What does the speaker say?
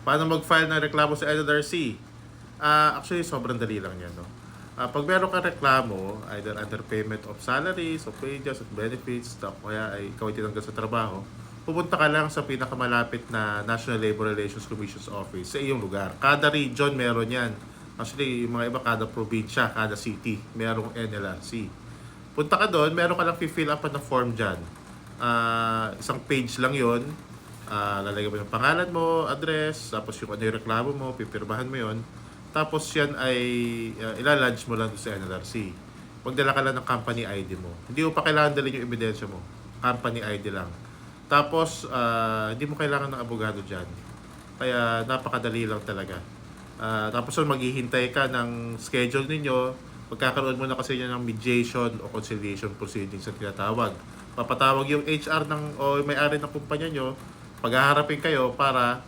Paano mag-file ng reklamo sa NLRC? Ah, actually, sobrang dali lang yan. No? Ah, pag meron ka reklamo, either underpayment of salaries, of wages, of benefits, o kaya ay ikaw ay tinanggal sa trabaho, pupunta ka lang sa pinakamalapit na National Labor Relations Commission's office sa iyong lugar. Kada region meron yan. Actually, yung mga iba, kada probinsya, kada city, merong NLRC. Punta ka doon, meron ka lang fill up na form dyan. Ah, isang page lang yon Ah, lalagyan mo yung pangalan mo, address, tapos yung ano yung reklamo mo, pipirmahan mo yon Tapos yan ay uh, ilalodge mo lang sa NLRC. Magdala ka lang ng company ID mo. Hindi mo pa kailangan dalhin yung ebidensya mo. Company ID lang. Tapos, ah, hindi mo kailangan ng abogado dyan. Kaya napakadali lang talaga. Ah, tapos yun, maghihintay ka ng schedule ninyo. Magkakaroon muna kasi niya ng mediation o conciliation proceedings ang tinatawag. Papatawag yung HR ng, o may-ari ng kumpanya nyo. Paghaharapin kayo para